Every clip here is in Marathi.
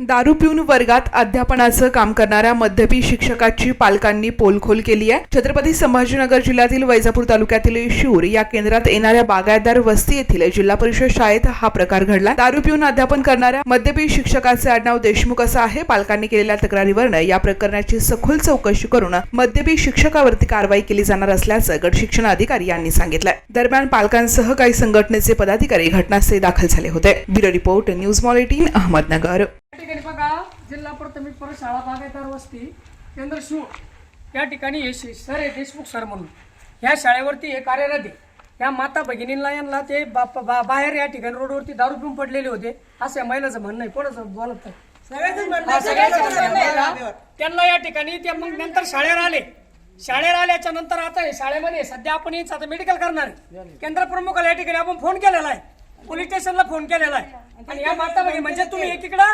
दारू पिऊन वर्गात अध्यापनाचं काम करणाऱ्या मध्यपी शिक्षकाची पालकांनी पोलखोल केली आहे. छत्रपती संभाजीनगर जिल्ह्यातील वैजापूर तालुक्यातील शूर या केंद्रात येणाऱ्या बागायतदार वस्ती येथील जिल्हा परिषद शाळेत हा प्रकार घडला. दारू पिऊन अध्यापन करणाऱ्या मध्यपी शिक्षकाचे आडनाव देशमुख असं आहे. पालकांनी केलेल्या तक्रारीवरनं या प्रकरणाची सखोल चौकशी करून मध्यपी शिक्षकावरती कारवाई केली जाणार असल्याचं गट शिक्षण अधिकारी यांनी सांगितलंय. दरम्यान पालकांसह काही संघटनेचे पदाधिकारी घटनास्थळी दाखल झाले होते. Bureau report news mall eighteen Ahmednagar. ठिकाणी बघा जिल्हा प्राथमिक प्रशाळा बागायतदार वस्ती केंद्र शिव. या ठिकाणी हे सर आहे देशमुख सर म्हणून. ह्या शाळेवरती हे कार्यरत आहे. या माता भगिनींना यांना ते बाप- बा- बाहेर या ठिकाणी रोडवरती दारू पिऊन पडलेले होते. असं या महिलाचं म्हणणं आहे. कोणाचं बोलत नाही. हा, सगळ्यांचं म्हणणं आहे. त्यांना या ठिकाणी ते मग नंतर शाळेवर आले. शाळेवर आल्याच्यानंतर आता हे शाळेमध्ये सध्या आपण हेच आता मेडिकल करणार आहे. केंद्र प्रमुखाला या ठिकाणी आपण फोन केलेला आहे. पोलीस स्टेशनला फोन केलेला आहे. आणि या माता भगिनी म्हणजे तुम्ही एकीकडं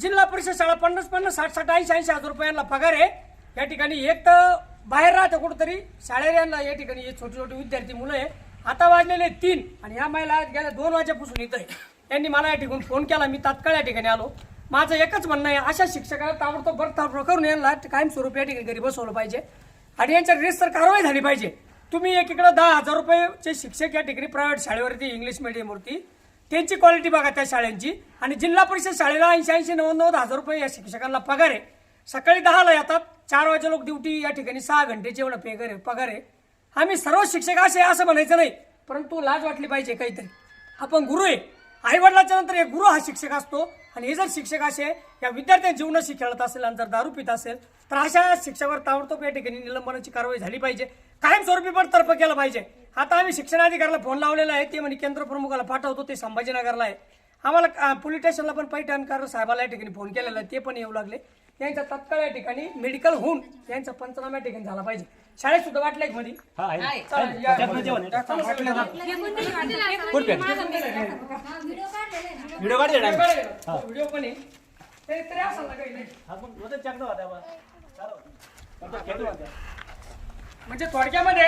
जिल्हा परिषद शाळा पन्नास पन्नास साठ साठ ऐंशी ऐंशी हजार रुपयांना पगार आहे. या ठिकाणी एक तर बाहेर राहतं कुठंतरी. शाळेऱ्यांना या ठिकाणी हे छोटे छोटे विद्यार्थी मुलं आहे. आता वाजलेले तीन आणि ह्या महिला गेल्या दोन वाजेपासून इथं आहे. त्यांनी मला या ठिकाणी फोन केला. मी तात्काळ या ठिकाणी आलो. माझं एकच म्हणणं आहे अशा शिक्षकाला ताबडतोब बरताब करून यांना कायमस्वरूपी या ठिकाणी घरी बसवलं पाहिजे. आणि यांच्या रेस कारवाई झाली पाहिजे. तुम्ही एकीकडे दहा हजार रुपयेचे शिक्षक या ठिकाणी प्रायव्हेट शाळेवरती इंग्लिश मिडियमवरती त्यांची क्वालिटी बघा त्या शाळांची. आणि जिल्हा परिषद शाळेला ऐंशी ऐंशी नव्वद हजार रुपये या शिक्षकांना पगार आहे. सकाळी दहाला येतात चार वाजे लोक ड्युटी या ठिकाणी सहा घंटेचे एवढं पेगर आहे पगार आहे. आम्ही सर्व शिक्षक असे असं म्हणायचं नाही परंतु लाज वाटली पाहिजे काहीतरी. आपण गुरु आहे. आईवडिलाच्या नंतर एक गुरु हा शिक्षक असतो. आणि हे जर शिक्षक असे या विद्यार्थ्यांच्या जीवनाशी खेळत असेल आणि जर दारू पित असेल तर अशा शिक्षकावर ताबडतोब या ठिकाणी निलंबनाची कारवाई झाली पाहिजे. कायमस्वरूपी पण तर्फ केलं पाहिजे. आता आम्ही शिक्षणाधिकाऱ्याला फोन लावलेला आहे ते म्हणे केंद्र प्रमुखाला पाठवतो ते संभाजीनगरला आहे. आम्हाला पोलीस स्टेशनला पण पैठणकर साहेबाला या ठिकाणी फोन केलेला आहे ते पण येऊ लागले. यांचा तत्काळ या ठिकाणी मेडिकल होऊन यांचा पंचनामा या ठिकाणी झाला पाहिजे. शाळेत सुद्धा वाटलंय का मध्ये व्हिडिओ पण आहे. म्हणजे थोडक्यामध्ये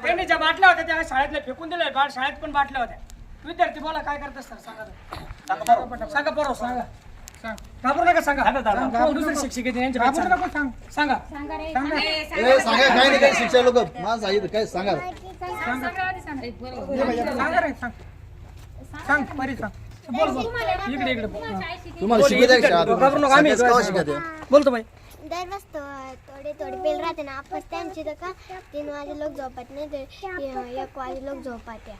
त्यांनी ज्या बाटल्या होत्या त्या शाळेतल्या फेकून दिल्या. बा- शाळेत पण बाटल्या होत्या. विद्यार्थी बोला काय करतात सर सांगा बरोबर सांगा घाबरू नका सांगा. दुसरे शिक्षक आहेत त्यांच्या बाबतीत सांगा. सांगा. ए, सांगा काय नाही काय शिक्षक लोक? मला सांगितलं काय सांगा? इकडे इकडे. तुम्हाला आहे घाबरू नका आम्ही बोलतो बाई. दररोज थोडे थोडे राहते ना आपण त्यांची तर का? तीन वाजे लोक झोपत नाही ते ए- एक वाजे लोक झोपत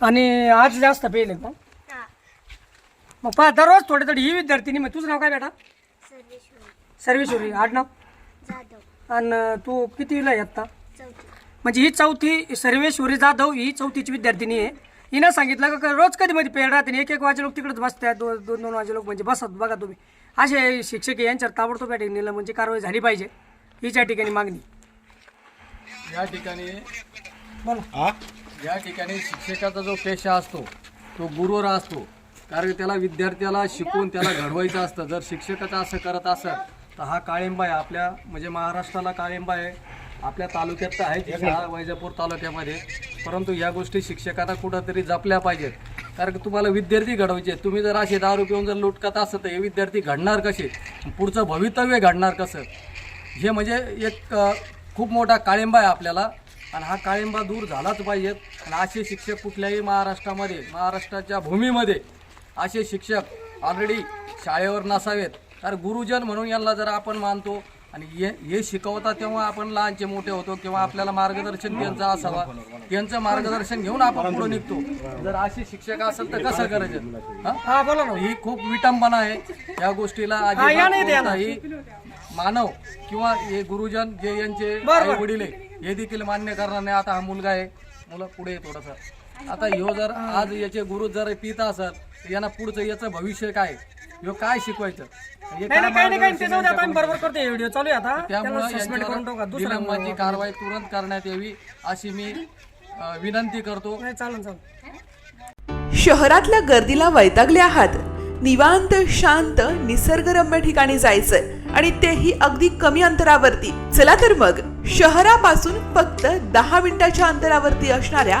आणि आज जास्त पेल मग मग पहा दररोज थोडे थोडे ही विद्यार्थिनी मग तुझं नाव काय बेटा? सर्वेश्वरी. आडनाव जाधव. आणि तू कितीला चौथी. म्हणजे ही चौथी सर्वेश्वरी जाधव ही चौथीची विद्यार्थिनी आहे. हिनं सांगितलं का रोज कधी मध्ये पेड राहते एक एक वाजे लोक तिकडेच बसतात दोन दोन दोन वाजे लोक म्हणजे बसत बघा तुम्ही. असे शिक्षक यांच्यावर ताबडतोब या ठिकाणी नेलं म्हणजे कारवाई झाली पाहिजे हिच्या ठिकाणी मागणी. या ठिकाणी बोला. या ठिकाणी शिक्षकाचा जो पेशा असतो तो गुरुवर असतो. कारण त्याला विद्यार्थ्याला शिकवून त्याला घडवायचं असतं. जर शिक्षकाचं असं करत असेल तर हा काळिंबा आहे. आपल्या म्हणजे महाराष्ट्राला काळिंबा आहे. आपल्या तालुक्यात तर आहे वैजापूर तालुक्यामध्ये. परंतु या गोष्टी शिक्षकांना कुठंतरी जपल्या पाहिजेत. कारण की तुम्हाला विद्यार्थी घडवायचे तुम्ही जर असे दारू पिऊन जर लुटकत असत तर हे विद्यार्थी घडणार कसे? पुढचं भवितव्य घडणार कसं? हे म्हणजे एक खूप मोठा काळिंबा आहे आपल्याला. आणि हा काळिंबा दूर झालाच पाहिजेत आणि असे शिक्षक कुठल्याही महाराष्ट्रामध्ये महाराष्ट्राच्या भूमीमध्ये असे शिक्षक ऑलरेडी शाळेवर नसावेत. कारण गुरुजन म्हणून यांना जर आपण मानतो आणि हे हे शिकवता तेव्हा आपण लहानचे मोठे होतो किंवा आपल्याला मार्गदर्शन त्यांचं असावा. त्यांचं मार्गदर्शन घेऊन आपण पुढे निघतो. जर असे शिक्षक असेल तर कसं करायचं? हा? बोला ना. ही खूप विटंबना आहे. या गोष्टीला हा, मानव किंवा हे गुरुजन जे यांचे वडील आहे हे देखील मान्य करणार नाही. आता हा मुलगा आहे. मुलं पुढे थोडस. आता ह्यो जर आज याचे गुरु जर पिता असत यांना पुढचं याचं भविष्य काय? ह्यो काय शिकवायचं? हे नाही नाही, काही नाही काही मार्गदर्शन ते जाऊ दे आता आम्ही यांच्याकडून बरोबर करतो व्हिडिओ. चालू आहे आता त्यामुळं त्यामुळे सस्पेंड करून टाका यांच्यावर दुसरा निलंबनाची कारवाई तुरंत करण्यात यावी अशी मी अ, विनंती करतो. नाही चालेल चालेल. शहरातल्या गर्दीला वैतागले आहात. निवांत शांत निसर्गरम्य ठिकाणी जायचंय. आणि तेही अगदी कमी अंतरावरती. चला तर मग शहरापासून फक्त दहा मिनिटाच्या अंतरावरती असणाऱ्या